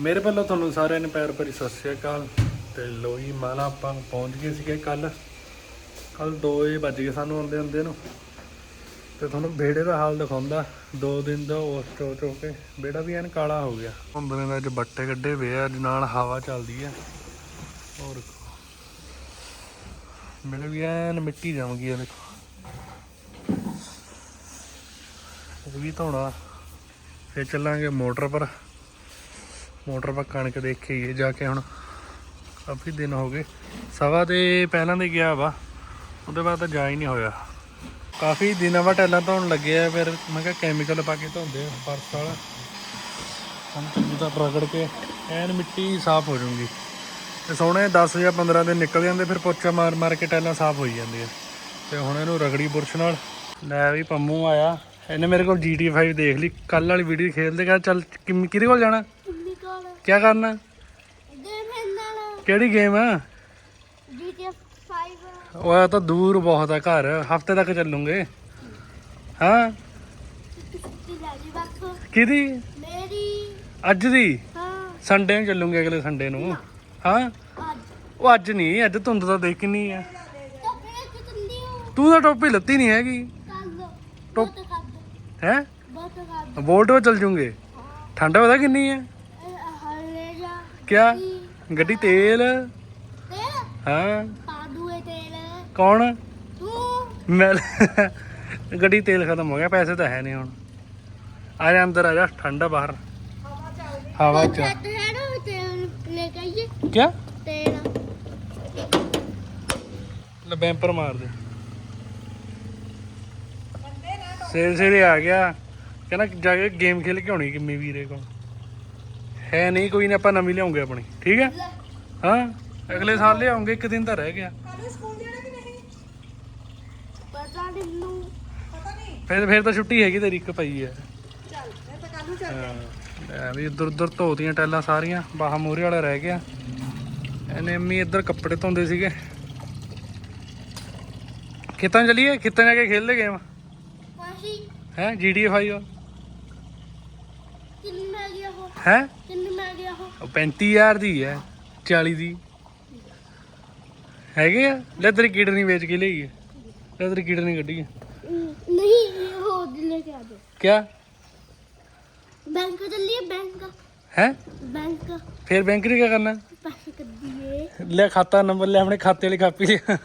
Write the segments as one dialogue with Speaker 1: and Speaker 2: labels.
Speaker 1: ਮੇਰੇ ਵੱਲੋਂ ਤੁਹਾਨੂੰ ਸਾਰਿਆਂ ਨੂੰ ਪਿਆਰ ਭਰੀ ਸਤਿ ਸ਼੍ਰੀ ਅਕਾਲ। ਤੇ ਲੋਈ ਮਾਲਾ ਆਪਾਂ ਪਹੁੰਚ ਗਏ ਸੀਗੇ ਕੱਲ ਕੱਲ 2 ਵਜੇ ਵੱਜ ਗਏ ਸਾਨੂੰ ਆਉਂਦੇ ਆਉਂਦੇ ਨੂੰ। ਤੇ ਤੁਹਾਨੂੰ ਵਿਹੜੇ ਦਾ ਹਾਲ ਦਿਖਾਉਂਦਾ। ਦੋ ਦਿਨ ਦਾ ਉਸ ਚੋ ਚੋ ਕੇ ਬੇੜਾ ਵੀ ਐਨ ਕਾਲਾ ਹੋ ਗਿਆ। ਹੁੰਦਰੇ ਦਾ ਅੱਜ ਬੱਟੇ ਕੱਢੇ ਵੇ ਆ, ਅੱਜ ਨਾਲ ਹਵਾ ਚੱਲਦੀ ਆ। ਹੋਰ ਮੇਰੇ ਵੀ ਐਨ ਮਿੱਟੀ ਜਮ ਗਈ ਆ ਦੇਖੋ। ਇਹ ਵੀ ਧੋਣਾ। ਫੇਰ ਚੱਲਾਂਗੇ ਮੋਟਰ ਪਰ। ਮੋਟਰ ਪਰ ਕਣਕ ਦੇਖੀਏ ਜਾ ਕੇ ਹੁਣ ਕਾਫੀ ਦਿਨ ਹੋ ਗਏ। ਸਵਾ ਦੇ ਪਹਿਲਾਂ ਦੇ ਗਿਆ ਵਾ, ਉਹਦੇ ਬਾਅਦ ਤਾਂ ਜਾ ਹੀ ਨਹੀਂ ਹੋਇਆ। ਕਾਫੀ ਦਿਨਾਂ ਬਾਅਦ ਟੈਲਾਂ ਧੋਣ ਲੱਗੇ ਆ, ਫਿਰ ਮੈਂ ਕਿਹਾ ਕੈਮੀਕਲ ਪਾ ਕੇ ਧੋਂਦੇ ਆ, ਪਰਸ ਵਾਲਾ। ਹੁਣ ਚੰਗੀ ਤਰ੍ਹਾਂ ਰਗੜ ਕੇ ਐਨ ਮਿੱਟੀ ਸਾਫ਼ ਹੋ ਜਾਊਗੀ। ਤੇ ਸੋਹਣੇ 10 ਜਾਂ 15 ਦਿਨ ਨਿਕਲ ਜਾਂਦੇ, ਫਿਰ ਪੋਚਾ ਮਾਰ ਮਾਰ ਕੇ ਟੈਲਾਂ ਸਾਫ਼ ਹੋਈ ਜਾਂਦੀਆਂ। ਤੇ ਹੁਣ ਇਹਨੂੰ ਰਗੜੀ ਬੁਰਸ਼ ਨਾਲ ਲੈ ਵੀ ਪੰਮੂ ਆਇਆ। ਇਹਨੇ ਮੇਰੇ ਕੋਲ GTA 5 ਦੇਖ ਲਈ ਕੱਲ ਵਾਲੀ ਵੀਡੀਓ ਖੇਲਦੇ ਕਹਿੰਦਾ ਚੱਲ ਕਿਹਦੇ ਕੋਲ ਜਾਣਾ? ਕੀ ਕਰਨਾ?
Speaker 2: ਗੇਮ ਖੇਡਣਾ
Speaker 1: ਕਿਹੜੀ ਗੇਮ ਆ
Speaker 2: GTA 5
Speaker 1: ਉਹ ਤਾਂ ਦੂਰ ਬਹੁਤ ਆ ਘਰ। ਹਫ਼ਤੇ ਤੱਕ ਚੱਲੂਗੇ। ਹਾਂ? ਕਿਹਦੀ?
Speaker 2: ਮੇਰੀ।
Speaker 1: ਅੱਜ ਦੀ?
Speaker 2: ਹਾਂ।
Speaker 1: ਸੰਡੇ ਨੂੰ ਚੱਲੂਗੇ ਅਗਲੇ ਸੰਡੇ ਨੂੰ। ਹਾਂ? ਉਹ ਅੱਜ ਨਹੀਂ ਅੱਜ ਧੁੰਦ ਤਾਂ ਦੇਖ ਕਿੰਨੀ ਆ।
Speaker 2: ਤਾਂ
Speaker 1: ਤੂੰ ਟੋਪੀ ਲੱਤੀ ਨਹੀਂ ਹੈਗੀ। ਟੋਪ- ਹੈ? ਬੋਲਟ ਉਹ ਚੱਲ ਜੂਗੇ। ਠੰਡ ਪਤਾ ਕਿੰਨੀ ਹੈ ਕਿਆ? ਗੱਡੀ ਤੇਲ?
Speaker 2: ਤੇ
Speaker 1: ਹਾਂ।
Speaker 2: ਤੇਲ
Speaker 1: ਕੌਣ?
Speaker 2: ਤੂੰ
Speaker 1: ਮੈਂ ਗੱਡੀ ਤੇਲ ਖਤਮ ਹੋ ਗਿਆ ਪੈਸੇ ਤਾਂ ਹੈ ਨਹੀਂ ਹੁਣ। ਆ ਜਾ ਅੰਦਰ ਆ ਜਾ ਠੰਡਾ ਬਾਹਰ। ਹਵਾ ਚ
Speaker 2: ਚੱਟ ਹੈ ਨਾ ਤੇਲ ਲੈ ਕੇ ਆਈਏ।
Speaker 1: ਕਿਆ?
Speaker 2: ਤੇਲ।
Speaker 1: ਲੈ ਬੈਂਪਰ ਮਾਰ ਦੇ। ਸੇਰ ਸੇਰੇ ਆ ਗਿਆ। ਕਹਿੰਦਾ ਜਾ ਕੇ ਗੇਮ ਖੇਲ ਕੇ ਆਉਣੀ ਕਿੰਮੀ ਵੀਰੇ ਕੋਲ। ਹੈ ਨਹੀਂ ਕੋਈ ਨਾ ਆਪਾਂ ਨਵੀਂ ਲਿਆਉਂਗੇ ਆਪਣੀ ਠੀਕ ਹੈ? ਹਾਂ ਅਗਲੇ ਸਾਲ ਲਿਆਉਂਗੇ ਇੱਕ ਦਿਨ ਤਾਂ ਰਹਿ ਗਿਆ।
Speaker 2: ਪਤਾ ਨਹੀਂ
Speaker 1: ਫਿਰ ਫਿਰ ਤਾਂ ਛੁੱਟੀ ਹੈਗੀ ਤੇਰੀ ਇੱਕ ਪਈ ਹੈ।
Speaker 2: ਚੱਲ ਮੈਂ ਤਾਂ ਕੱਲ ਨੂੰ
Speaker 1: ਹਾਂ ਲੈ ਵੀ ਇੱਧਰ ਉੱਧਰ ਧੋਤੀਆਂ ਟੈਲਾਂ ਸਾਰੀਆਂ ਬਾਹਾਂ ਮੂਹਰੇ ਵਾਲਾ ਰਹਿ ਗਿਆ। ਇਹਨੇ ਅੰਮੀ ਇੱਧਰ ਕੱਪੜੇ ਧੋਂਦੇ ਸੀਗੇ। ਖੇਤਾਂ ਚੱਲੀਏ? ਖੇਤਾਂ ਜਾ ਕੇ ਖੇਲਦੇ ਗੇਮ ਹੈ GTA 5
Speaker 2: ਕਿੰਨੀ ਮੈਂ ਗਿਆ ਹੋ? ਕਿੰਨੀ ਮੈਂ ਗਿਆ
Speaker 1: ਉਹ 35000 ਦੀ ਹੈ 40 ਦੀ। ਹੈਗੇ ਆ? ਲੈ ਤੇਰੀ ਕੀੜ ਨਹੀਂ ਵੇਚ ਕੇ ਲਈ ਹੈ ਲੈ ਤੇਰੀ ਕੀੜ ਨਹੀਂ ਕੱਢੀ ਹੈ
Speaker 2: ਨਹੀਂ ਹੋ ਲੈ ਕੇ ਆ ਦੇ।
Speaker 1: ਕਿਆ?
Speaker 2: ਬੈਂਕ ਚੱਲੀਏ ਬੈਂਕ।
Speaker 1: ਹੈ?
Speaker 2: ਬੈਂਕ।
Speaker 1: ਫਿਰ ਬੈਂਕ ਨੇ ਕੀ ਕਰਨਾ?
Speaker 2: ਪੈਸੇ ਕੱਢੀਏ।
Speaker 1: ਲੈ ਖਾਤਾ ਨੰਬਰ ਲੈ ਆਪਣੇ ਖਾਤੇ ਵਾਲੀ ਕਾਪੀ ਲਿਆ।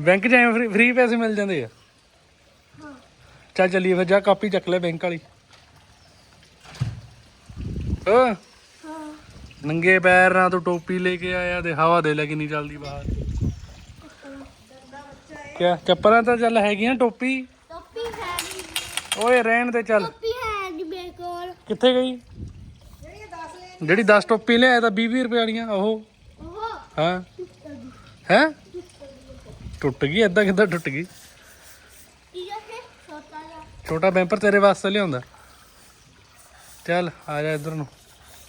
Speaker 1: ਬੈਂਕ ਜਾਏ ਫ੍ਰੀ ਪੈਸੇ ਮਿਲ ਜਾਂਦੇ ਆ। ਚੱਲ ਚੱਲੀਏ ਫਿਰ ਜਾ ਕਾਪੀ ਚੱਕ ਲੈ ਬੈਂਕ ਵਾਲੀ।
Speaker 2: ਹਾਂ।
Speaker 1: ਨੰਗੇ ਪੈਰ ਨਾਲ ਤੂੰ ਟੋਪੀ ਲੈ ਕੇ ਆਇਆ ਤੇ ਹਵਾ ਦੇ ਲੈ ਕਿੰਨੀ ਚੱਲਦੀ ਬਾਹਰ। ਕਿਆ ਚੱਪਲਾਂ ਤਾਂ ਚੱਲ ਹੈਗੀਆਂ ਟੋਪੀ?
Speaker 2: ਟੋਪੀ ਹੈ ਨਹੀਂ।
Speaker 1: ਓਏ ਰਹਿਣ ਦੇ ਚੱਲ।
Speaker 2: ਟੋਪੀ ਹੈ ਨਹੀਂ ਮੇਰੇ ਕੋਲ।
Speaker 1: ਕਿੱਥੇ ਗਈ? ਜਿਹੜੀ 10 ਟੋਪੀ ਲਿਆਇਆ ਤਾਂ 20 20 ਰੁਪਏ ਵਾਲੀਆਂ ਉਹ।
Speaker 2: ਉਹ।
Speaker 1: ਹਾਂ। ਹੈ? ਟੁੱਟ ਗਈ ਏਦਾਂ ਕਿੱਦਾਂ ਟੁੱਟ ਗਈ?
Speaker 2: ਕੀ ਛੋਟਾ
Speaker 1: ਬੈਂਪਰ ਤੇਰੇ ਵਾਸਤੇ ਲਿਆਉਂਦਾ। ਚੱਲ, ਆ ਜਾ ਇੱਧਰ ਨੂੰ।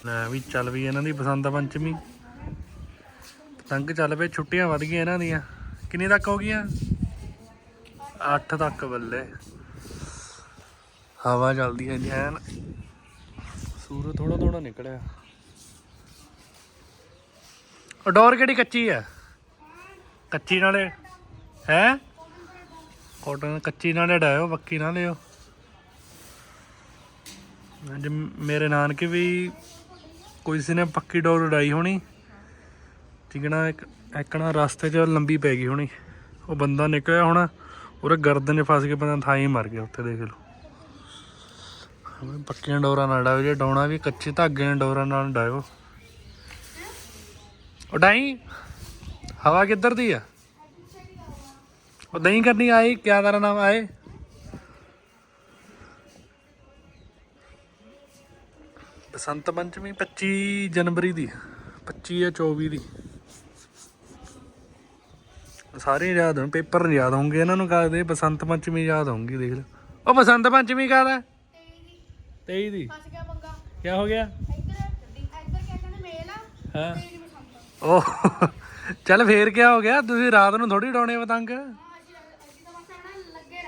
Speaker 1: ਲੈ ਵੀ ਚੱਲ ਵੀ ਇਹਨਾਂ ਦੀ ਬਸੰਤ ਪੰਚਮੀ। ਪਤੰਗ ਚੱਲ ਪਏ, ਛੁੱਟੀਆਂ ਵੱਧ ਗਈਆਂ ਇਹਨਾਂ ਦੀਆਂ। ਕਿੰਨੀ ਤੱਕ ਹੋ ਗਈਆਂ? 8 ਤੱਕ ਬੱਲੇ। ਹਵਾ ਚੱਲਦੀ ਹੈ ਜੈਨ ਸੂਰਜ ਥੋੜਾ ਥੋੜਾ ਨਿਕਲਿਆ। ਡੋਰ ਕਿਹੜੀ ਕੱਚੀ ਆ ਕੱਚੀ ਨਾਲੇ, ਹੈ? ਕੋਟਨ ਕੱਚੀ ਨਾਲੇ ਡਾਇਓ, ਪੱਕੀ ਨਾ ਲਿਓ। ਅੱਜ ਮੇਰੇ ਨਾਨਕੇ ਵੀ ਕੋਈ ਸੀ ਨੇ ਪੱਕੀ ਡੋਰ ਉਡਾਈ ਹੋਣੀ, ਠੀਕ ਨਾ, ਇੱਕ ਨਾ ਰਸਤੇ 'ਚ ਲੰਬੀ ਪੈ ਗਈ ਹੋਣੀ। ਉਹ ਬੰਦਾ ਨਿਕਲਿਆ ਹੋਣਾ ਉਹਦੇ ਗਰਦਨ 'ਚ ਫਸ ਕੇ ਬੰਦਾ ਥਾਂ ਹੀ ਮਰ ਗਿਆ ਉੱਥੇ, ਦੇਖ ਲਓ। ਪੱਕੀਆਂ ਡੋਰਾਂ ਨਾਲ ਡਾਇਓ, ਜੇ ਡਾਉਣਾ ਵੀ ਕੱਚੇ ਧਾਗੇ ਨਾਲ ਡੋਰਾਂ ਨਾਲ ਡਾਇਓ। ਉਡਾਈ ਹਵਾ ਕਿੱਧਰ ਦੀ ਆ? ਉਹ ਨਹੀਂ ਕਰਨੀ ਆਈ, ਕਿਆ ਤੇਰਾ ਨਾਮ ਆਏ? ਬਸੰਤ ਪੰਚਮੀ 25 ਜਨਵਰੀ ਦੀ 25 ਜਾਂ 24 ਦੀ। ਸਾਰੇ ਯਾਦ ਹੋਣ ਪੇਪਰ ਨਹੀਂ ਯਾਦ ਹੋਣਗੇ ਇਹਨਾਂ ਨੂੰ ਕਾਹਦੇ ਬਸੰਤ ਪੰਚਮੀ ਯਾਦ ਹੋਣਗੀ ਦੇਖ ਲਓ। ਉਹ ਬਸੰਤ ਪੰਚਮੀ ਕਾਹਦਾ 23 ਦੀ।
Speaker 2: ਫਸ ਗਿਆ ਪੰਗਾ।
Speaker 1: ਕੀ ਹੋ ਗਿਆ?
Speaker 2: ਇੱਧਰ ਇੱਧਰ ਕਹਿੰਦੇ ਮੇਲ ਆ?
Speaker 1: ਹਾਂ। ਉਹ ਚੱਲ ਫੇਰ ਕੀ ਹੋ ਗਿਆ? ਤੁਸੀਂ ਰਾਤ ਨੂੰ ਥੋੜੀ ਡਾਉਣੇ ਪਤੰਗ
Speaker 2: ਹਾਂ ਅਸੀਂ ਅਸੀਂ ਤਾਂ ਬਸ ਐਨਾ ਲੱਗੇ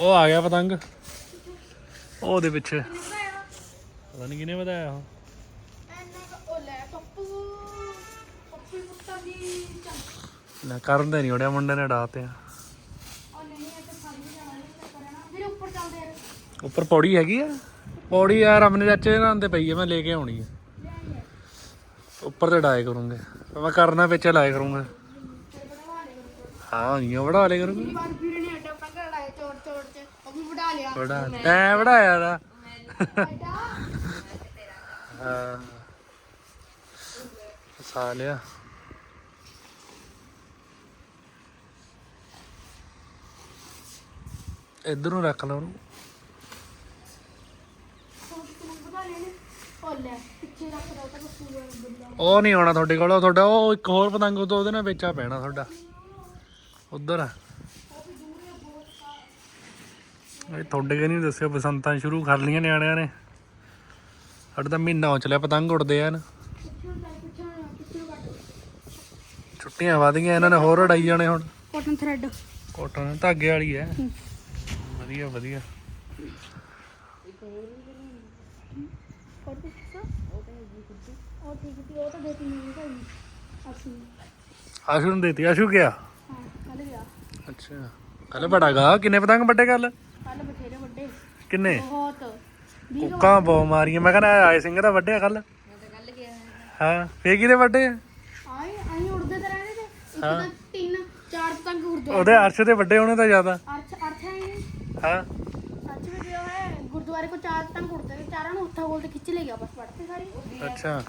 Speaker 1: ਉਹ ਆ ਗਿਆ ਪਤੰਗ। ਉਹਦੇ ਪਿੱਛੇ। ਪਤਾ ਨਹੀਂ ਕਿਹਨੇ ਵਧਾਇਆ ਉਹ।
Speaker 2: ਉਹ
Speaker 1: ਕਰਨ ਦੇ ਨਹੀਂ ਉੜਿਆ, ਮੁੰਡੇ ਨੇ ਡਾਤੇ ਆ।
Speaker 2: ਉੱਪਰ
Speaker 1: ਪੌੜੀ ਹੈਗੀ ਆ। ਪੌੜੀ ਯਾਰ ਆਪਣੇ ਚਾਚੇ ਨਾਲ ਤੇ ਪਈ ਆ, ਮੈਂ ਲੈ ਕੇ ਆਉਣੀ ਆ। ਉੱਪਰ ਤੇ ਡਾਏ ਕਰੂੰਗੇ। ਮੈਂ ਕਰਨਾ ਵਿੱਚ ਲਾਏ ਕਰੂੰਗਾ। ਹਾਂ ਇਹ ਵੜਾ ਲੈ ਕਰੂੰਗਾ
Speaker 2: ਬਾਰ ਵੀਰੇ ਨੇ ਅੱਡਾ ਪਕੜ ਲਾਇਆ ਚੋੜ ਚੋੜ ਚ ਵਡਾ ਲਿਆ।
Speaker 1: ਵੜਾ ਤੈਂ ਦਾ ਹਾਂ। ਫਸਾ ਲਿਆ। ਇੱਧਰ ਨੂੰ ਰੱਖ ਲਾ ਉਹਨੂੰ।
Speaker 2: ਉਹ
Speaker 1: ਨਹੀਂ ਆਉਣਾ ਤੁਹਾਡੇ ਕੋਲ ਉਹ ਤੁਹਾਡਾ ਉਹ ਇੱਕ ਹੋਰ ਪਤੰਗ ਤੋਂ ਉਹਦੇ ਨਾਲ ਵੇਚਾ ਪੈਣਾ ਤੁਹਾਡਾ। ਉਧਰ ਆ। ਇਹ ਤੁਹਾਡੇ ਕੇ ਨਹੀਂ ਦੱਸਿਓ ਬਸੰਤਾਂ ਸ਼ੁਰੂ ਕਰ ਲੀਆਂ ਨਿਆਣਿਆਂ ਨੇ। ਸਾਡਾ ਤਾਂ ਮਹੀਨਾ ਹੋ ਚਲਿਆ ਪਤੰਗ ਉੜਦੇ ਆ ਨਾ। ਛੁੱਟੀਆਂ ਵਧ ਗਈਆਂ ਇਹਨਾਂ ਨੇ ਹੋਰ ਉਡਾਈ ਜਾਣੇ ਹੁਣ।
Speaker 2: ਕਾਟਨ ਥ੍ਰੈਡ
Speaker 1: ਕੋਟਨ ਧਾਗੇ ਵਾਲੀ ਹੈ। ਵਧੀਆ ਵਧੀਆ। ਆਸ਼ੂ ਨੂੰ ਦੇਤੀ ਆਸ਼ੂ ਗਿਆ
Speaker 2: ਹਾਂ ਕੱਲ ਗਿਆ।
Speaker 1: ਅੱਛਾ। ਕੱਲ ਬੜਾਗਾ ਕਿੰਨੇ ਪਤੰਗ ਵੱਡੇ ਕੱਲ
Speaker 2: ਕੱਲ ਬਥੇਰੇ ਵੱਡੇ।
Speaker 1: ਕਿੰਨੇ?
Speaker 2: ਬਹੁਤ।
Speaker 1: ਕੁੱਕਾਂ ਬਹੁਤ ਮਾਰੀਆਂ। ਮੈਂ ਕਹਿੰਦਾ ਆਏ ਸਿੰਘ ਦਾ ਵੱਡੇ ਕੱਲ
Speaker 2: ਕੱਲ ਗਿਆ
Speaker 1: ਹਾਂ। ਫੇਰ ਕਿਹਦੇ ਵੱਡੇ ਆ?
Speaker 2: ਆਏ ਆਏ ਉੜਦੇ ਤਾਂ ਰਹਿੰਦੇ ਤੇ। ਇੱਕ ਤਾਂ ਤਿੰਨ ਚਾਰ ਪਤੰਗ ਉੜਦੇ
Speaker 1: ਉਹਦੇ ਅਰਸ਼ ਦੇ ਵੱਡੇ ਹੋਣੇ ਤਾਂ ਜ਼ਿਆਦਾ।
Speaker 2: ਅਰਥ ਅਰਥ ਹੈ ਇਹ।
Speaker 1: ਹਾਂ।
Speaker 2: ਸੱਚ ਵਿੱਚ ਜੋ ਹੈ? ਗੁਰਦੁਆਰੇ ਕੋ ਚਾਰ ਪਤੰਗ ਉੜਦੇ ਤੇ ਚਾਰਾਂ ਨੂੰ ਉੱਥਾ ਬੋਲ ਤੇ ਖਿੱਚ ਲੈ ਗਿਆ ਬਸ ਪੜਤੇ ਸਾਰੀ।
Speaker 1: ਅੱਛਾ।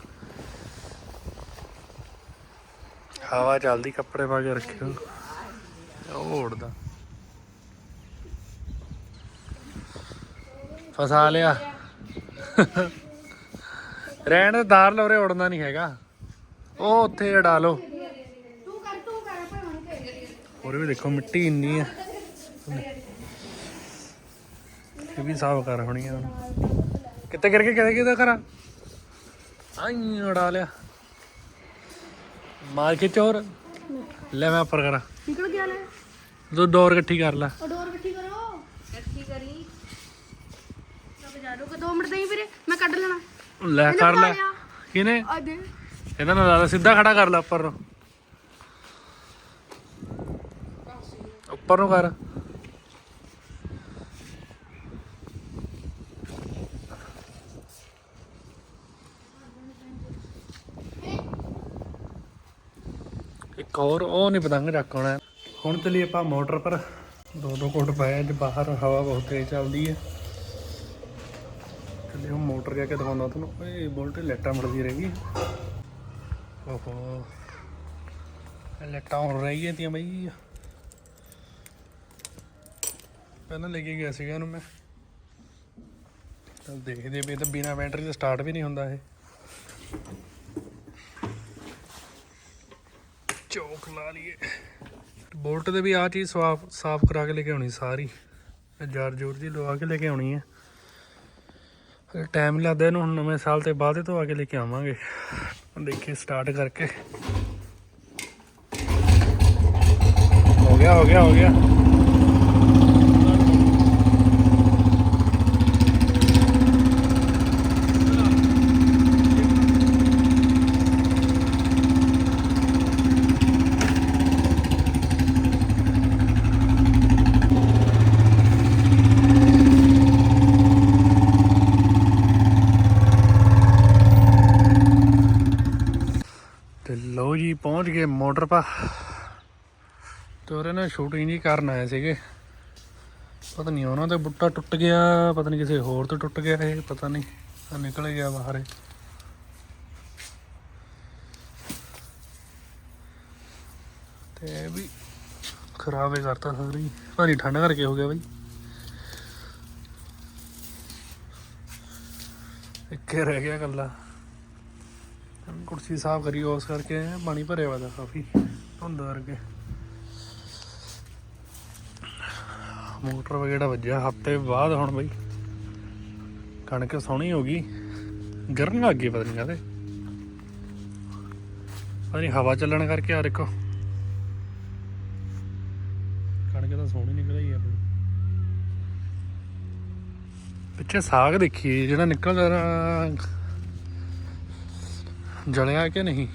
Speaker 1: ਹਵਾ ਚੱਲਦੀ ਕੱਪੜੇ ਪਾ ਕੇ ਰੱਖਿਓ। ਉਹ ਉੜਦਾ। ਫਸਾ ਲਿਆ। ਰਹਿਣ ਦੇ ਦਾਰ ਲੋਰੇ ਉੜਨਾ ਨਹੀਂ ਹੈਗਾ। ਉਹ ਉੱਥੇ ਅੜਾ ਲਓ।
Speaker 2: ਤੂੰ ਕਰ ਤੂੰ ਕਰ ਭਾਈ ਮਨ ਕੇ
Speaker 1: ਹੋਰ ਵੀ ਦੇਖੋ ਮਿੱਟੀ ਇੰਨੀ ਆ। ਇਹ ਵੀ ਸਾਫ਼ ਕਰ ਹੋਣੀ ਆ ਹੁਣ। ਕਿੱਥੇ ਕਰਕੇ ਕਿਹਦੇ ਕਿਹਦਾ ਕਰਾਂ ਆਈ ਉਡਾ ਲਿਆ। ਮਾਰ ਕੇ ਚੋਰ ਲੈ ਮੈਂ ਉੱਪਰ ਕਰਾਂ।
Speaker 2: ਨਿਕਲ ਗਿਆ ਲੈ।
Speaker 1: ਦੋ ਡੋਰ ਇਕੱਠੀ ਕਰ ਲੈ।
Speaker 2: ਉਹ ਡੋਰ ਇਕੱਠੀ ਕਰੋ। ਇਕੱਠੀ ਕਰੀ। ਰੁਕ ਜਾ ਰੁਕ 2 ਮਿੰਟ ਦੇਈ ਵੀਰੇ ਮੈਂ ਕੱਢ ਲੈਣਾ।
Speaker 1: ਲੈ ਕਰ ਲੈ। ਕਿਨੇ
Speaker 2: ਆ ਦੇ।
Speaker 1: ਇਹਦਾ ਨਾਲ ਜ਼ਿਆਦਾ ਸਿੱਧਾ ਖੜਾ ਕਰ ਲੈ ਉੱਪਰ ਨੂੰ। ਉੱਪਰ ਨੂੰ ਕਰ। ਇੱਕ ਹੋਰ ਉਹ ਨਹੀਂ ਪਤੰਗ ਚੱਕ ਹੋਣਾ ਹੁਣ ਚਲੀ ਆਪਾਂ ਮੋਟਰ ਪਰ। ਦੋ ਦੋ ਕੋਟ ਪਾਏ ਅੱਜ ਬਾਹਰ ਹਵਾ ਬਹੁਤ ਤੇਜ਼ ਚੱਲਦੀ ਹੈ ਮੋਟਰ ਜਾ ਕੇ ਦਿਖਾਉਂਦਾ ਤੁਹਾਨੂੰ। ਇਹ ਬੋਲਟ ਲੈਟਾਂ ਮੜਦੀ ਰਹਿ ਗਈ ਓਹੋ। ਇਹ ਲੈਟਾਂ ਹੁਣ ਰਹਿ ਗਈਆਂ ਤੀਆਂ ਬਈ। ਪਹਿਲਾਂ ਲੈ ਕੇ ਗਿਆ ਸੀਗਾ ਇਹਨੂੰ ਮੈਂ। ਤਾਂ ਦੇਖਦੇ ਵੀ ਤਾਂ ਬਿਨਾ ਬੈਟਰੀ ਤੋਂ ਸਟਾਰਟ ਵੀ ਨਹੀਂ ਹੁੰਦਾ ਇਹ। ਚੌਕ ਲਾ ਲਈਏ। ਬੋਲਟ ਦੇ ਵੀ ਆ ਚੀਜ਼ ਸਾਫ਼ ਸਾਫ਼ ਕਰਾ ਕੇ ਲੈ ਕੇ ਆਉਣੀ ਸਾਰੀ। ਜਾਰ ਜੋਰ ਜੀ ਲਵਾ ਕੇ ਲੈ ਕੇ ਆਉਣੀ ਹੈ। ਟਾਈਮ ਲੱਗਦਾ ਇਹਨੂੰ ਹੁਣ ਨਵੇਂ ਸਾਲ ਤੇ ਬਾਅਦ ਤੋਂ ਆ ਕੇ ਲੈ ਕੇ ਆਵਾਂਗੇ। ਦੇਖੀਏ ਸਟਾਰਟ ਕਰਕੇ। ਹੋ ਗਿਆ ਹੋ ਗਿਆ ਹੋ ਗਿਆ ਤੇ ਲਓ ਜੀ ਪਹੁੰਚ ਗਏ, ਮੋਟਰ ਪਾ। ਤੇ ਉਹਰੇ ਨਾਲ ਸ਼ੂਟਿੰਗ ਜੀ ਕਰਨ ਆਏ ਸੀਗੇ। ਪਤਾ ਨਹੀਂ ਉਹਨਾਂ ਦਾ ਬੁੱਟਾ ਟੁੱਟ ਗਿਆ, ਪਤਾ ਨਹੀਂ ਕਿਸੇ ਹੋਰ ਤੋਂ ਟੁੱਟ ਗਿਆ ਇਹ, ਪਤਾ ਨਹੀਂ ਆ ਨਿਕਲ ਗਿਆ ਬਾਹਰ ਇਹ। ਤੇ ਵੀ ਖਰਾਬ ਹੀ ਕਰਤਾ ਸਾਰੀ। ਪਤਾ ਨਹੀਂ ਠੰਡ ਕਰਕੇ ਹੋ ਗਿਆ ਬਈ। ਇੱਕ ਰਹਿ ਗਿਆ ਕੱਲਾ ਕੁਰਸੀ ਸਾਫ਼ ਕਰੀ, ਉਸ ਕਰਕੇ ਪਾਣੀ ਭਰਿਆ ਵਾ ਦਾ ਕਾਫੀ, ਧੁੰਦ ਕਰਕੇ। ਮੋਟਰ ਵਗੈਰਾ ਵੱਜਿਆ, ਹਫ਼ਤੇ ਬਾਅਦ ਹੁਣ ਬਈ। ਕਣਕ ਸੋਹਣੀ ਹੋ ਗਈ ਗਿਰਨ ਲੱਗ ਗਈ ਪਤਾ ਨਹੀਂ ਕਾਹਦੇ। ਪਤਾ ਨਹੀਂ ਹਵਾ ਚੱਲਣ ਕਰਕੇ ਆ ਦੇਖੋ। ਕਣਕ ਤਾਂ ਸੋਹਣੀ ਨਿਕਲ ਆਈ ਆਪਣੀ। ਪਿੱਛੇ ਸਾਗ ਦੇਖੀਏ ਜਿਹੜਾ ਨਿਕਲਦਾ ਜਲਿਆ ਕਿ ਨਹੀਂ?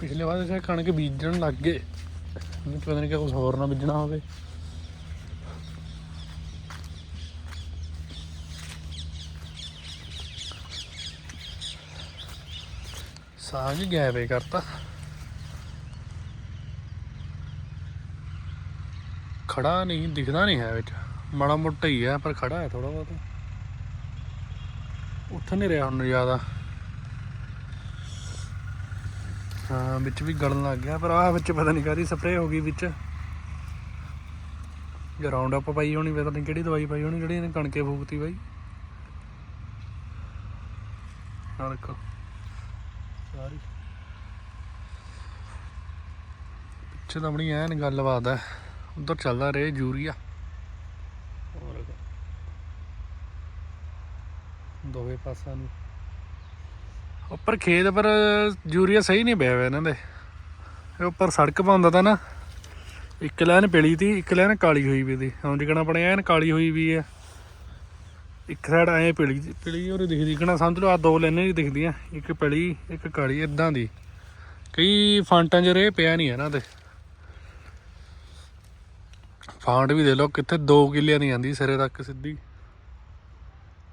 Speaker 1: ਪਿਛਲੇ ਵਾਰ ਜਿਹੜਾ ਕਣਕ ਬੀਜਣ ਲੱਗ ਗਏ। ਮੈਨੂੰ ਪਤਾ ਨਹੀਂ ਕਿ ਕੁਝ ਹੋਰ ਨਾ ਬੀਜਣਾ ਹੋਵੇ। ਸਾਗ ਗਾਇਬ ਕਰਤਾ। ਖੜਾ ਨਹੀਂ, ਦਿਖਦਾ ਨਹੀਂ ਹੈ ਵਿੱਚ। ਮਾੜਾ ਮੋਟਾ ਹੀ ਹੈ, ਪਰ ਖੜਾ ਹੈ ਥੋੜਾ ਬਹੁਤ। ਉੱਥੇ ਨਹੀਂ ਰਿਹਾ ਹੁਣ ਜ਼ਿਆਦਾ। ਹਾਂ, ਵਿੱਚ ਵੀ ਗਲਣ ਲੱਗ ਗਿਆ, ਪਰ ਆਹ ਵਿੱਚ ਪਤਾ ਨਹੀਂ ਕਾਹਦੀ ਸਪਰੇਅ ਹੋ ਗਈ ਵਿੱਚ। ਜੇ ਰਾਉਂਡ ਅਪ ਪਾਈ ਹੋਣੀ, ਪਤਾ ਨਹੀਂ ਕਿਹੜੀ ਦਵਾਈ ਪਾਈ ਹੋਣੀ, ਜਿਹੜੀ ਇਹਨੇ ਕਣਕੇ ਫੂਕਤੀ ਬਾਈ। ਆਹ ਦੇਖੋ। ਸਾਰੀ। ਪਿੱਛੇ ਤਾਂ ਆਪਣੀ ਐਨ ਗੱਲਬਾਤ ਹੈ, ਉਧਰ ਚੱਲਦਾ ਰਹੇ ਯੂਰੀਆ ਹੋਰ ਦੋਵੇਂ ਪਾਸਾ ਨੂੰ। ਉੱਪਰ ਖੇਤ ਪਰ ਯੂਰੀਆ ਸਹੀ ਨਹੀਂ ਪਿਆ ਹੋਇਆ ਇਹਨਾਂ ਦੇ। ਇਹ ਉੱਪਰ ਸੜਕ ਪਾਉਂਦਾ ਤਾਂ ਨਾ, ਇੱਕ ਲਾਈਨ ਪਿਲੀ ਤੀ, ਇੱਕ ਲਾਈਨ ਕਾਲੀ ਹੋਈ ਵੀ ਤੀ। ਹੁਣ ਜਿਕਣਾ ਆਪਣੇ ਐਨ ਕਾਲੀ ਹੋਈ ਵੀ ਹੈ ਇੱਕ ਸਾਈਡ ਐ ਪਿਲੀ ਪਿਲੀ ਉਹ ਦਿਖਦੀ। ਕਣਾ ਸਮਝ ਲਓ ਆ ਦੋ ਲਾਈਨਾਂ ਹੀ ਦਿਖਦੀਆਂ, ਇੱਕ ਪਿਲੀ, ਇੱਕ ਕਾਲੀ ਇਦਾਂ ਦੀ। ਕਈ ਫਾਂਟਾਂ 'ਚ ਰੇ ਪਿਆ ਨਹੀਂ ਇਹਨਾਂ ਤੇ ਫਾਂਟ ਵੀ ਦੇ ਲਓ, ਕਿੱਥੇ 2 ਕਿੱਲਿਆਂ ਦੀ ਆਂਦੀ ਸਿਰੇ ਤੱਕ ਸਿੱਧੀ।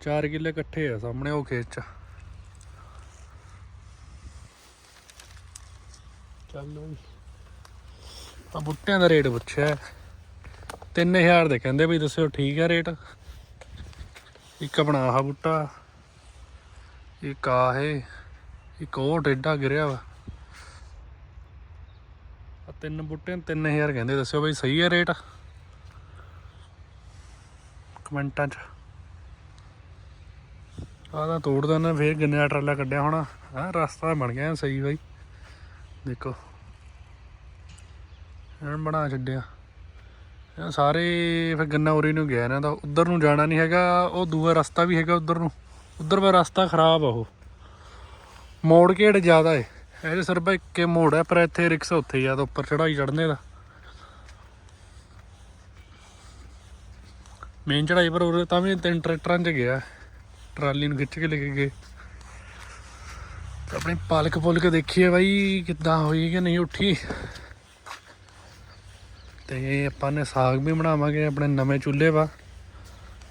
Speaker 1: 4 ਕਿੱਲੇ ਇਕੱਠੇ ਆ ਸਾਹਮਣੇ ਉਹ ਖੇਤ 'ਚ। ਚੱਲੋ ਜੀ ਆ ਬੁੱਟਿਆਂ ਦਾ ਰੇਟ ਪੁੱਛਿਆ। 3000 ਦੇ ਕਹਿੰਦੇ ਵੀ ਦੱਸਿਓ ਠੀਕ ਹੈ ਰੇਟ। ਇੱਕ ਆਪਣਾ ਆਹ ਬੁੱਟਾ, ਇੱਕ ਆਹੇ ਇੱਕ ਉਹ ਟੇਡਾ ਗਿਰਿਆ ਵਾ। ਆ, ਤਿੰਨ ਬੁੱਟਿਆਂ 3000 ਕਹਿੰਦੇ ਦੱਸਿਓ ਬਈ ਸਹੀ ਹੈ ਰੇਟ। ਕਮੈਂਟਾਂ 'ਚ। ਆਹ ਤਾਂ ਤੋੜ ਦੇਣਾ ਫੇਰ ਗੰਨੇ ਦਾ ਟਰਾਲਾ ਕੱਢਿਆ ਹੋਣਾ। ਹਾਂ ਰਸਤਾ ਬਣ ਗਿਆ ਸਹੀ ਬਾਈ। ਦੇਖੋ। ਇਹਨਾਂ ਬਣਾ ਛੱਡਿਆ। ਇਹ ਸਾਰੇ ਫਿਰ ਗੰਨਾ ਉਰੇ ਨੂੰ ਗਿਆ ਇਹਨਾਂ ਦਾ ਉਧਰ ਨੂੰ ਜਾਣਾ ਨਹੀਂ ਹੈਗਾ, ਉਹ ਦੂਆ ਰਸਤਾ ਵੀ ਹੈਗਾ ਉਧਰ ਨੂੰ। ਉਧਰ ਵਾ ਰਸਤਾ ਖਰਾਬ ਆ ਉਹ। ਮੋੜ ਘੇੜ ਜ਼ਿਆਦਾ ਏ। ਇਹਦੇ ਸਿਰਫ ਇੱਕੇ ਮੋੜ ਹੈ ਪਰ ਇੱਥੇ ਰਿਕਸ ਉੱਥੇ ਜ਼ਿਆਦਾ ਉੱਪਰ ਚੜਾਈ ਚੜਨੇ ਦਾ। ਮੇਨ ਚੜਾਈ ਪਰ ਉਰੇ ਤਾਂ ਵੀ ਤਿੰਨ ਟਰੈਕਟਰਾਂ 'ਚ ਗਿਆ। ਟਰਾਲੀ ਨੂੰ ਖਿੱਚ ਕੇ ਲੈ ਕੇ ਗਏ। ਤੇ ਆਪਣੀ ਪਾਲਕ ਪੁਲਕ ਦੇਖੀਏ ਬਾਈ, ਕਿੱਦਾਂ ਹੋਈ ਕਿ ਨਹੀਂ ਉੱਠੀ। ਤੇ ਆਪਾਂ ਨੇ ਸਾਗ ਵੀ ਬਣਾਵਾਂਗੇ, ਆਪਣੇ ਨਵੇਂ ਚੁੱਲ੍ਹੇ ਵਾ।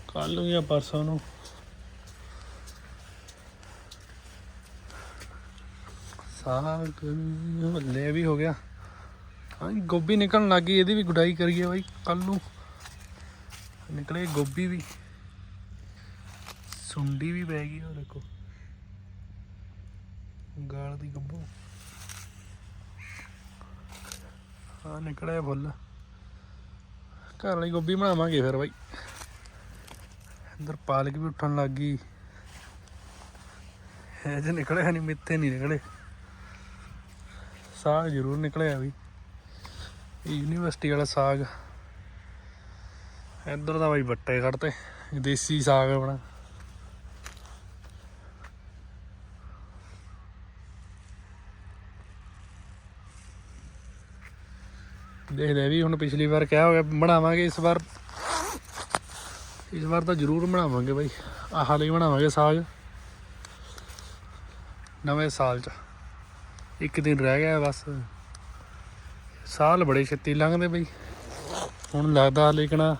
Speaker 1: ਕੱਲ ਨੂੰ ਜਾਂ ਪਰਸੋਂ ਨੂੰ। ਸਾਗ ਹੱਲੇ ਵੀ ਹੋ ਗਿਆ। ਹਾਂ ਗੋਭੀ ਨਿਕਲਣ ਲੱਗੀ ਇਹਦੀ ਵੀ ਗੁਡਾਈ ਕਰੀਏ ਬਾਈ ਕੱਲ ਨੂੰ। ਨਿਕਲੇ ਗੋਭੀ ਵੀ। ਸੁੰਡੀ ਵੀ ਪੈ ਗਈ ਉਹ ਦੇਖੋ। ਗਾਲ ਦੀ ਗੱਭੂ। ਆ ਨਿਕਲਿਆ ਫੁੱਲ। ਘਰ ਵਾਲੀ ਗੋਭੀ ਬਣਾਵਾਂਗੇ ਫਿਰ ਬਾਈ। ਅੰਦਰ ਪਾਲਕ ਵੀ ਉੱਠਣ ਲੱਗ ਗਈ। ਇਹ ਜੇ ਨਿਕਲਿਆ ਨਹੀਂ ਮਿੱਥੇ ਨਹੀਂ ਨਿਕਲੇ। ਸਾਗ ਜ਼ਰੂਰ ਨਿਕਲਿਆ ਵੀ। ਯੂਨੀਵਰਸਿਟੀ ਵਾਲਾ ਸਾਗ। ਇੱਧਰ ਦਾ ਬਾਈ ਬੱਟੇ ਕੱਢਤੇ ਦੇਸੀ ਸਾਗ ਬਣਾ ਦੇਖਦੇ ਆ ਵੀ ਹੁਣ ਪਿਛਲੀ ਵਾਰ ਕਿਹਾ ਹੋਇਆ ਬਣਾਵਾਂਗੇ ਇਸ ਵਾਰ। ਇਸ ਵਾਰ ਤਾਂ ਜ਼ਰੂਰ ਬਣਾਵਾਂਗੇ ਬਾਈ। ਆਹ ਲਈ ਬਣਾਵਾਂਗੇ ਸਾਗ। ਨਵੇਂ ਸਾਲ ਚ। ਇੱਕ ਦਿਨ ਰਹਿ ਗਿਆ ਬਸ। ਸਾਲ ਬੜੇ ਛੇਤੀ ਲੰਘਦੇ ਬਈ। ਹੁਣ ਲੱਗਦਾ ਲੇਕਿਨ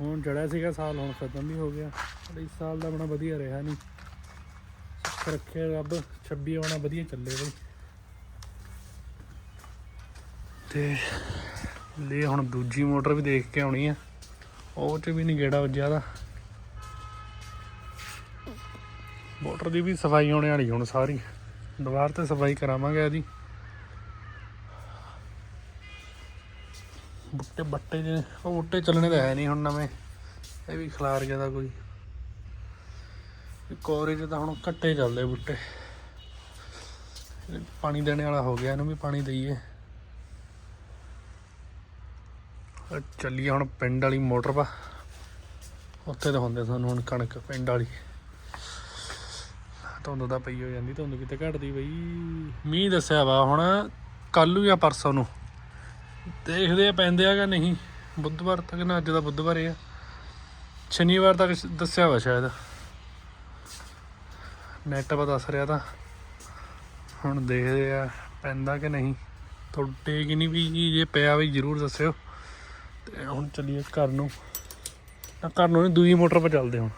Speaker 1: ਹੁਣ ਜੜਿਆ ਸੀਗਾ ਸਾਲ, ਹੁਣ ਖਤਮ ਵੀ ਹੋ ਗਿਆ। ਇਸ ਸਾਲ ਦਾ ਬਣਾ ਵਧੀਆ ਰਿਹਾ ਨਹੀਂ। ਸੁੱਖ ਰੱਖਿਆ ਰੱਬ 26 ਆਉਣਾ ਵਧੀਆ ਚੱਲੇ ਬਈ। ਤੇ ਲੈ ਹੁਣ ਦੂਜੀ ਮੋਟਰ ਵੀ ਦੇਖ ਕੇ ਆਉਣੀ ਆ। ਉਹ ਚ ਵੀ ਨਹੀਂ ਗੇੜਾ ਵੱਜਿਆ ਦਾ ਮੋਟਰ ਦੀ ਵੀ ਸਫ਼ਾਈ ਹੋਣੇ ਵਾਲੀ ਹੁਣ ਸਾਰੀ। ਦੁਬਾਰ ਤੇ ਸਫ਼ਾਈ ਕਰਾਵਾਂਗੇ ਇਹਦੀ। ਬੁੱਟੇ ਬੱਟੇ ਜੇ, ਉਹ ਬੁੱਟੇ ਚੱਲਣੇ ਤਾਂ ਹੈ ਨਹੀਂ ਹੁਣ ਨਵੇਂ। ਇਹ ਵੀ ਖਿਲਾਰ ਗਿਆ ਦਾ ਕੋਈ। ਕੋਰੇ ਚ ਤਾਂ ਹੁਣ ਘੱਟੇ ਚੱਲਦੇ ਬੁੱਟੇ। ਪਾਣੀ ਦੇਣੇ ਵਾਲਾ ਹੋ ਗਿਆ, ਇਹਨੂੰ ਵੀ ਪਾਣੀ ਦਈਏ। ਚੱਲੀ ਚੱਲੀਏ ਹੁਣ ਪਿੰਡ ਵਾਲੀ ਮੋਟਰ ਪਾ। ਉੱਥੇ ਤਾਂ ਹੁੰਦੇ ਸਾਨੂੰ ਹੁਣ ਕਣਕ ਪਿੰਡ ਵਾਲੀ। ਧੁੰਦ ਤਾਂ ਪਈ ਹੋ ਜਾਂਦੀ, ਧੁੰਦ ਕਿਤੇ ਘਟਦੀ ਬਈ। ਮੀਂਹ ਦੱਸਿਆ ਵਾ ਹੁਣ ਕੱਲ ਜਾਂ ਪਰਸੋਂ ਨੂੰ। ਦੇਖਦੇ ਆ ਪੈਂਦੇ ਆ ਕਿ ਨਹੀਂ। ਬੁੱਧਵਾਰ ਤੱਕ ਨਾ, ਅੱਜ ਦਾ ਬੁੱਧਵਾਰ ਹੀ ਸ਼ਨੀਵਾਰ ਤੱਕ ਦੱਸਿਆ ਵਾ ਸ਼ਾਇਦ। ਨੈਟ 'ਤੇ ਦੱਸ ਰਿਹਾ ਤਾਂ। ਹੁਣ ਦੇਖਦੇ ਆ, ਪੈਂਦਾ ਕਿ ਨਹੀਂ। ਤੁਹਾਡੇ ਕਿ ਨਹੀਂ ਵੀ ਜੇ ਪਿਆ ਵੀ ਜਰੂਰ ਦੱਸਿਓ। ਤੇ ਹੁਣ ਚੱਲੀਏ ਘਰ ਨੂੰ। ਨਾ ਘਰ ਨੂੰ ਨਹੀਂ, ਦੂਜੀ ਮੋਟਰ 'ਤੇ ਚੱਲਦੇ ਹੁਣ।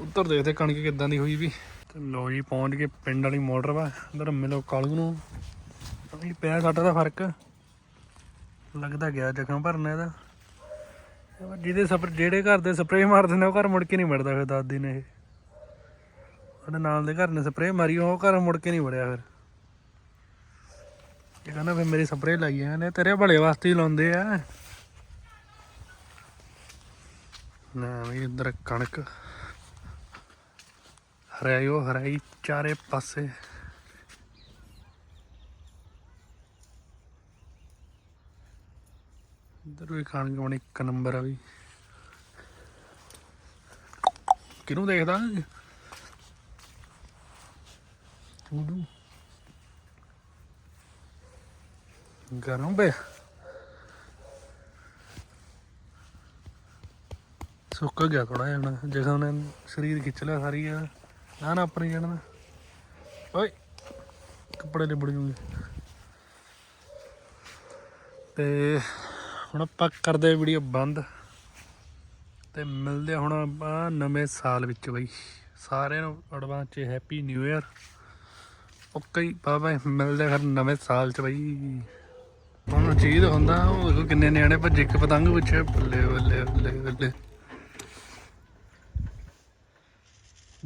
Speaker 1: ਉੱਧਰ ਦੇਖਦੇ ਕਣਕ ਕਿੱਦਾਂ ਦੀ ਹੋਈ ਵੀ। ਤੇ ਲੋ ਜੀ, ਪਹੁੰਚ ਗਏ ਪਿੰਡ ਵਾਲੀ ਮੋਟਰ ਵਾ। ਅੰਦਰ ਮਿਲੋ ਕਾਲੂ ਨੂੰ। ਵੀ ਪਿਆ ਸਾਡਾ ਦਾ ਫ਼ਰਕ। ਲੱਗਦਾ ਗਿਆ ਜ਼ਖਮ ਭਰਨਾ ਇਹਦਾ। ਜਿਹਦੇ ਸਪਰ, ਜਿਹੜੇ ਘਰ ਦੇ ਸਪਰੇਅ ਮਾਰਦੇ ਨੇ, ਉਹ ਘਰ ਮੁੜ ਕੇ ਨਹੀਂ ਵੜਦਾ ਫਿਰ ਦਾਦੀ ਨੇ ਇਹ। ਸਾਡੇ ਨਾਲ ਦੇ ਘਰ ਨੇ ਸਪਰੇਅ ਮਾਰੀ, ਉਹ ਘਰ ਮੁੜ ਕੇ ਨਹੀਂ ਵੜਿਆ ਫਿਰ। ਇਹ ਕਹਿੰਦਾ ਫਿਰ ਮੇਰੀ ਸਪਰੇਅ ਲਾਈ ਆ ਨੇ ਤੇਰੇ ਭਲੇ ਵਾਸਤੇ ਹੀ ਲਾਉਂਦੇ ਆ। ਨਾ ਵੀ ਇੱਧਰ ਕਣਕ ਹਰਿਆਈਓ ਹਰਾਈ ਚਾਰੇ ਪਾਸੇ। ਇੱਧਰ ਵੀ ਖਾਣ ਗਵਣ ਇੱਕ ਨੰਬਰ ਆ ਵੀ। ਕਿਹਨੂੰ ਦੇਖਦਾ ਚੂਡੂ ਗਰਮ ਬੇ ਸੁੱਕ ਗਿਆ ਥੋੜਾ ਜਿਹਾ ਹੁਣ ਜਗ੍ਹਾ ਨੇ ਸਰੀਰ ਖਿੱਚ ਲਿਆ ਸਾਰੀ ਆ। ਨਾ ਨਾ, ਆਪਣੀ ਜਣ ਓਏ, ਕੱਪੜੇ ਲਿਬੜ ਜੂਗੇ। ਤੇ ਹੁਣ ਆਪਾਂ ਕਰਦੇ ਵੀਡੀਓ ਬੰਦ। ਤੇ ਮਿਲਦੇ ਹੁਣ ਆਪਾਂ ਨਵੇਂ ਸਾਲ ਵਿੱਚ ਬਈ। ਸਾਰਿਆਂ ਨੂੰ ਐਡਵਾਂਸ ਚ ਹੈਪੀ ਨਿਊ ਇਅਰ ਓਕੇ ਹੀ ਮਿਲਦੇ ਫਿਰ ਨਵੇਂ ਸਾਲ ਚ ਬਈ। ਹੁਣ ਚੀਜ਼ ਹੁੰਦਾ, ਉਹ ਦੇਖੋ ਕਿੰਨੇ ਨਿਆਣੇ ਭੱਜੇ, ਇੱਕ ਪਤੰਗ ਪਿੱਛੇ। ਬੱਲੇ ਬੱਲੇ ਬੱਲੇ ਬੱਲੇ।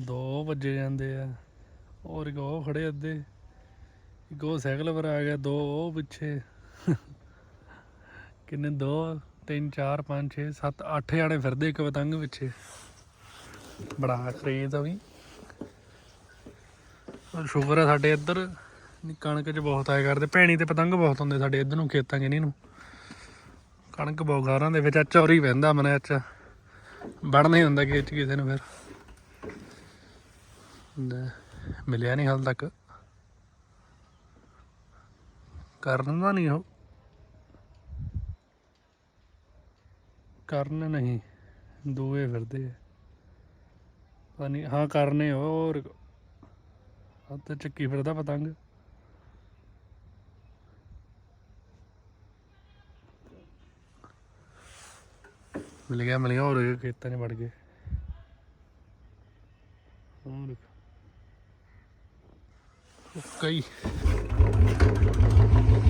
Speaker 1: ਦੋ ਵੱਜੇ ਜਾਂਦੇ ਆ। ਹੋਰ ਇੱਕ ਉਹ ਖੜੇ ਅੱਧੇ। ਇੱਕ ਉਹ ਸਾਈਕਲ ਪਰ ਆ ਗਿਆ, ਦੋ ਉਹ ਪਿੱਛੇ। ਕਿੰਨੇ ਦੋ? ਤਿੰਨ, ਚਾਰ, ਪੰਜ 6 7 8 ਜਾਣੇ ਫਿਰਦੇ ਇੱਕ ਪਤੰਗ ਪਿੱਛੇ। ਬੜਾ ਕਰੇਜ਼ ਆ ਵੀ। ਪਰ ਸ਼ੁਕਰ ਆ ਸਾਡੇ ਇੱਧਰ ਕਣਕ 'ਚ ਬਹੁਤ ਆਇਆ ਕਰਦੇ। ਭੈਣੀ ਤੇ ਪਤੰਗ ਬਹੁਤ ਹੁੰਦੇ ਸਾਡੇ ਇੱਧਰ ਨੂੰ, ਖੇਤਾਂ 'ਚ ਨੂੰ। ਕਣਕ ਬਹੁਤ ਗਾਰਾਂ ਦੇ ਵਿੱਚ ਚੌਰੀ ਪੈਂਦਾ ਮਨੇ ਅੱਛਾ। ਵੜਨਾ ਹੀ ਹੁੰਦਾ ਖੇਤ 'ਚ ਕਿਸੇ ਨੂੰ ਫਿਰ। ਮਿਲਿਆ ਨਹੀਂ ਹਾਲ ਤੱਕ। ਕਰਨ ਦਾ ਨਹੀਂ ਉਹ। ਕਰਨ ਨਹੀਂ ਦੂਏ ਫਿਰਦੇ ਆ। ਪਤਾ ਨਹੀਂ ਹਾਂ ਕਰਨੇ ਹੋਰ। ਆ ਚੱਕੀ ਫਿਰਦਾ ਪਤੰਗ। ਮਿਲ ਗਿਆ ਮਿਲ ਗਿਆ, ਹੋਰ ਖੇਤਾਂ 'ਚ ਵੜ ਗਏ। ਹੋਰ। cây.